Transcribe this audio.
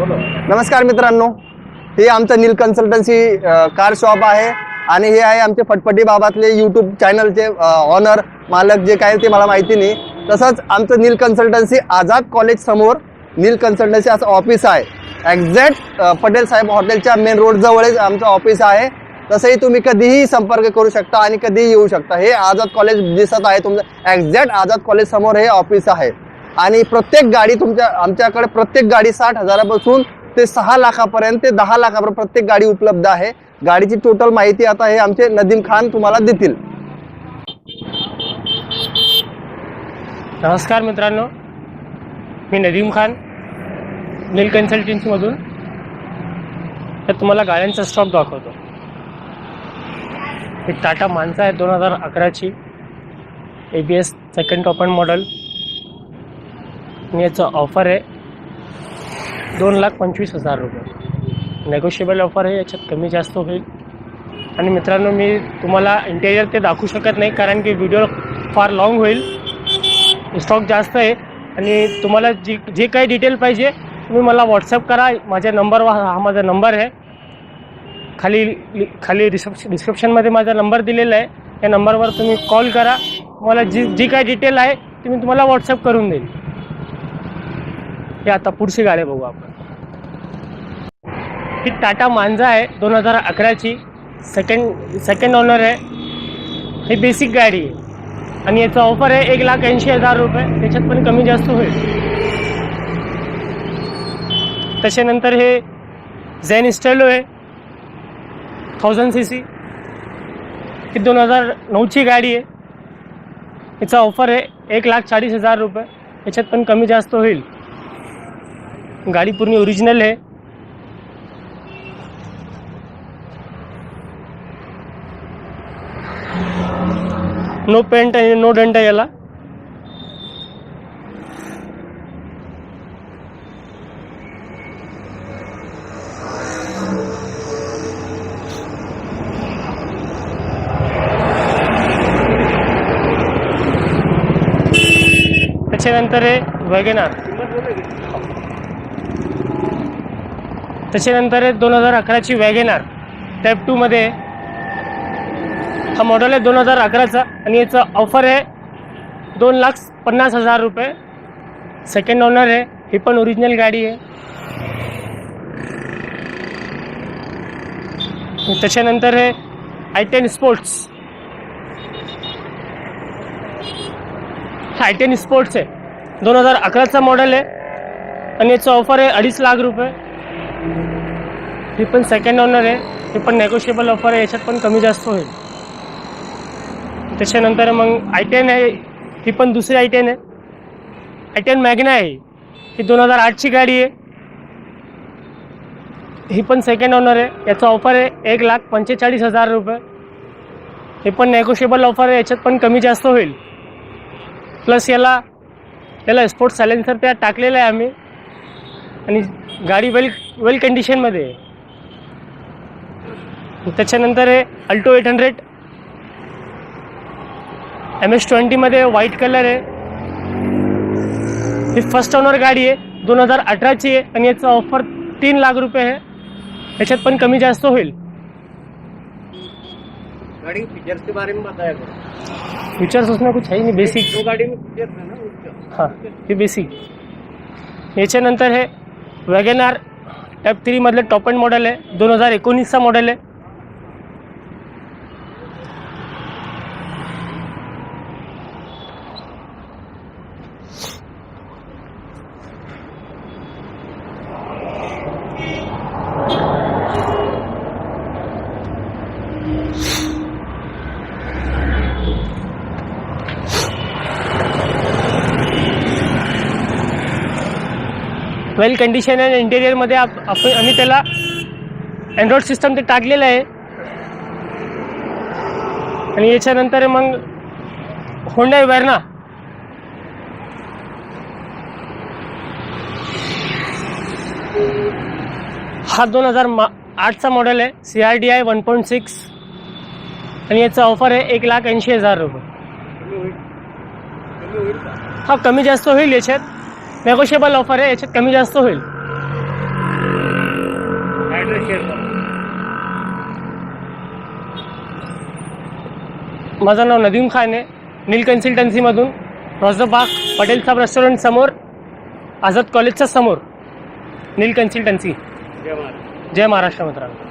नमस्कार मित्रांनो हे आमचं नील कन्सल्टन्सी कार शॉप आहे आणि हे आहे आमचे फटफटी बाबातले यूट्यूब चॅनलचे ऑनर मालक जे काय ते मला माहिती नाही. तसंच आमचं नील कन्सल्टन्सी आझाद कॉलेज समोर नील कन्सल्टन्सी असं ऑफिस आहे. एक्झॅक्ट पटेल साहेब हॉटेलच्या मेन रोड जवळच आमचं ऑफिस आहे. तसंही तुम्ही कधीही संपर्क करू शकता आणि कधीही येऊ शकता. हे आझाद कॉलेज दिसत आहे तुमचं. एक्झॅक्ट आझाद कॉलेज समोर हे ऑफिस आहे. आणि प्रत्येक गाडी तुमच्या आमच्याकडे प्रत्येक गाडी साठ हजारापासून ते सहा लाखापर्यंत ते दहा लाखापर्यंत प्रत्येक गाडी उपलब्ध आहे. गाडीची टोटल माहिती आता हे आमचे नदीम खान तुम्हाला देतील. नमस्कार मित्रांनो. मी नदीम खान नील कन्सल्टन्सीमधून. तर तुम्हाला गाड्यांचा स्टॉक दाखवतो. ही टाटा माणसा आहे दोन हजार अकराची. A B S second top end model याचं ऑफर आहे. दोन लाख पंचवीस हजार रुपये. नेगोशिएबल ऑफर आहे याच्यात कमी जास्त होईल. आणि मित्रांनो मी तुम्हाला इंटेरियर ते दाखवू शकत नाही कारण की व्हिडिओ फार लाँग होईल. स्टॉक जास्त आहे. आणि तुम्हाला जी जे काही डिटेल पाहिजे तुम्ही मला व्हॉट्सअप करा. माझ्या नंबर हा माझा नंबर आहे. खाली खाली रिसेप्शन डिस्क्रिप्शनमध्ये माझा नंबर दिलेला आहे. या नंबरवर तुम्ही कॉल करा. मला जी जी काही डिटेल आहे ती मी तुम्हाला व्हॉट्सअप करून देईल हे आता पुढची गाडी बघू आपण. ही टाटा मांजा आहे दोन हजार अकराची. सेकंड सेकंड ओनर आहे. ही बेसिक गाडी आहे. आणि याचा ऑफर आहे एक लाख ऐंशी हजार रुपये. त्याच्यात पण कमी जास्त होईल. त्याच्यानंतर हे झेन स्टेलो आहे. थाउजंड सी सी ही दोन हजार नऊची गाडी आहे. याचा ऑफर आहे एक लाख चाळीस हजार रुपये. याच्यात पण कमी जास्त होईल. गाडी पूर्णी ओरिजिनल है नो पेंट आहे नो डेंट आहे याला. त्याच्यानंतर आहे वॅगनार. त्याच्यानंतर आहे दोन हजार अकराची वॅगनार टाईप टूमध्ये हा मॉडेल आहे दोन हजार अकराचा आणि याचं ऑफर आहे दोन लाख पन्नास हजार रुपये. सेकंड ओनर आहे ही पण ओरिजिनल गाडी आहे. त्याच्यानंतर आहे I ten sports I ten sports आहे. दोन हजार अकराचा मॉडेल आहे आणि याचं ऑफर आहे अडीच लाख रुपये. ही पण सेकंड ओनर आहे. ही पण नेगोशिएबल ऑफर आहे. याच्यात पण कमी जास्त होईल. त्याच्यानंतर मग आय टेन आहे. ही पण दुसरी आय टेन आहे. आय टेन मॅग्ना आहे. ही दोन हजार आठची गाडी आहे. ही पण सेकंड ओनर आहे. याचा ऑफर आहे एक लाख पंचेचाळीस हजार रुपये. हे पण नेगोशिएबल ऑफर आहे. याच्यात पण कमी जास्त होईल. प्लस याला याला स्पोर्ट्स सायलेन्सर त्या टाकलेलं आहे आम्ही. आणि गाडी वेल वेल कंडिशनमध्ये आहे. त्याच्यानंतर आहे Alto eight hundred. M S ट्वेंटीमध्ये white colour आहे. ही फर्स्ट ओनर गाडी आहे. दोन हजार अठराची आहे आणि याचं ऑफर तीन लाख रुपये आहे. याच्यात पण कमी जास्त होईल. गाड़ी फीचर्स के बारे में बताया करो. फीचर्स उसमें कुछ है ही नहीं बेसिक दो गाड़ी में फीचर्स है ना उसका हां हे बेसिक याच्यानंतर हे वॅगनार टाईप थ्रीमधलं टॉप अँड मॉडेल आहे. दोन हजार एकोणीसचा मॉडेल आहे. वेल कंडिशन आहे इंटेरियरमध्ये आप आपण आम्ही त्याला अँड्रॉइड सिस्टम ते टाकलेलं आहे. आणि याच्यानंतर मग होंडा वेरना हा दोन हजार मा आठचा मॉडेल आहे. C R D I one point six आणि याचा ऑफर आहे एक लाख ऐंशी हजार रुपये. हा कमी जास्त होईल याच्यात. नेगोशिएबल ऑफर आहे याच्यात कमी जास्त होईल. ॲड्रेस शेअर करा. माझं नाव नदीम खान आहे. नील कन्सल्टन्सीमधून रोजबाग पटेल साहेब रेस्टॉरंट समोर. आझाद कॉलेजच्या समोर. नील कन्सल्टन्सी. जय महाराष्ट्र मित्रांनो.